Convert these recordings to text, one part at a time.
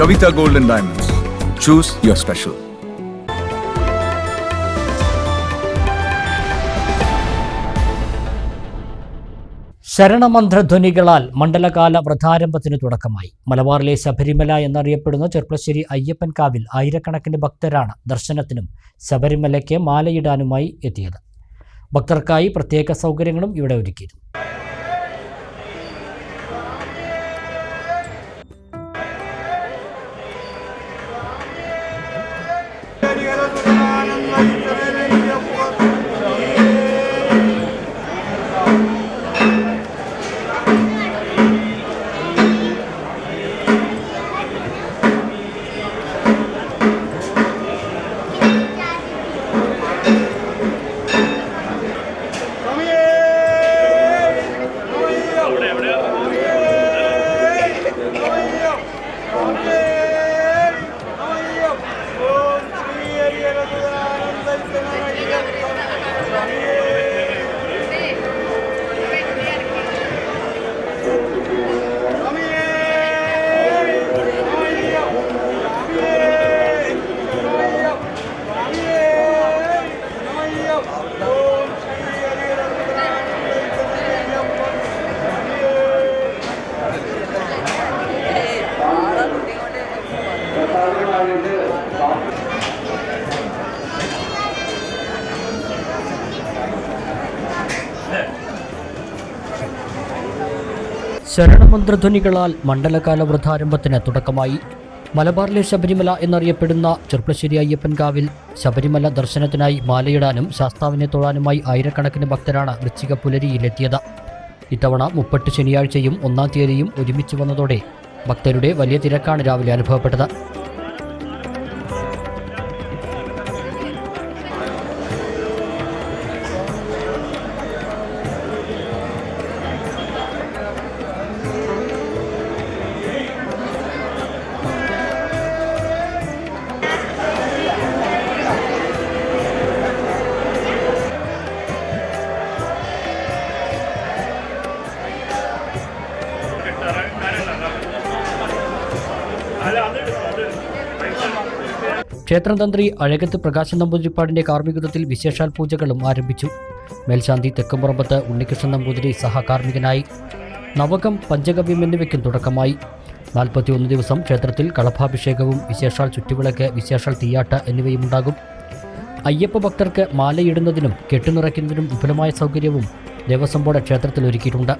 Kavita Gold and Diamonds. Choose your special. ശരണമന്ത്രധ്വനികളാൽ മണ്ഡലകാല വ്രതാരംഭത്തിന് തുടക്കമായി മലബാറിലെ ശബരിമല എന്നറിയപ്പെടുന്ന ചെർപ്പശ്ശേരി അയ്യപ്പൻ കാവിൽ ആയിരക്കണക്കിന് ഭക്തരാണ് ദർശനത്തിനും ശബരിമലയ്ക്ക് മാലയിടാനുമായി എത്തിയത് ഭക്തർക്കായി പ്രത്യേക സൗകര്യങ്ങളും ഇവിടെ ഒരുക്കിയിരുന്നു ശരണമന്ത്രധ്വനികളാൽ മണ്ഡലകാല വ്രതാരംഭത്തിന് തുടക്കമായി. മലബാറിലെ ശബരിമല എന്നറിയപ്പെടുന്ന ചെർപ്പശ്ശേരി അയ്യപ്പൻകാവിൽ ശബരിമല ദർശനത്തിനായി മാലയിടാനും ശാസ്താവിനെ തൊഴാനുമായി ആയിരക്കണക്കിന് ഭക്തരാണ് വൃശ്ചിക പുലരിയിലെത്തിയത്. ഇത്തവണ മുപ്പട്ട് ശനിയാഴ്ചയും ഒന്നാം തീയതിയും ഒരുമിച്ച് വന്നതോടെ ഭക്തരുടെ വലിയ തിരക്കാണ് രാവിലെ അനുഭവപ്പെട്ടത്. ക്ഷേത്രം തന്ത്രി അഴകത്ത് പ്രകാശൻ നമ്പൂതിരിപ്പാടിന്റെ കാർമ്മികത്വത്തിൽ വിശേഷാൽ പൂജകളും ആരംഭിച്ചു. മേൽശാന്തി തെക്കുംപുറമ്പത്ത് ഉണ്ണികൃഷ്ണൻ നമ്പൂതിരി സഹകാർമ്മികനായി. നവകം പഞ്ചഗവ്യം എന്നിവയ്ക്കും തുടക്കമായി. നാൽപ്പത്തിയൊന്ന് ദിവസം ക്ഷേത്രത്തിൽ കളഭാഭിഷേകവും വിശേഷാൽ ചുറ്റുവിളക്ക് വിശേഷാൽ തീയാട്ട എന്നിവയും ഉണ്ടാകും അയ്യപ്പ ഭക്തർക്ക് മാലയിടുന്നതിനും കെട്ടുനിറയ്ക്കുന്നതിനും വിപുലമായ സൗകര്യവും ദേവസ്വം ബോർഡ് ക്ഷേത്രത്തിൽ ഒരുക്കിയിട്ടുണ്ട്.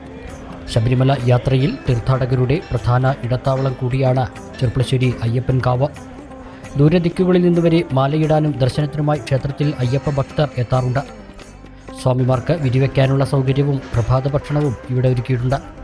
ശബരിമല യാത്രയിൽ തീർത്ഥാടകരുടെ പ്രധാന ഇടത്താവളം കൂടിയാണ് ചെർപ്പളശ്ശേരി അയ്യപ്പൻകാവ് ദൂരദിക്കുകളിൽ നിന്നുവരെ മാലയിടാനും ദർശനത്തിനുമായി ക്ഷേത്രത്തിൽ അയ്യപ്പ ഭക്തർ എത്താറുണ്ട്. സ്വാമിമാർക്ക് വിരിവെക്കാനുള്ള സൗകര്യവും പ്രഭാത ഭക്ഷണവും ഇവിടെ ഒരുക്കിയിട്ടുണ്ട്.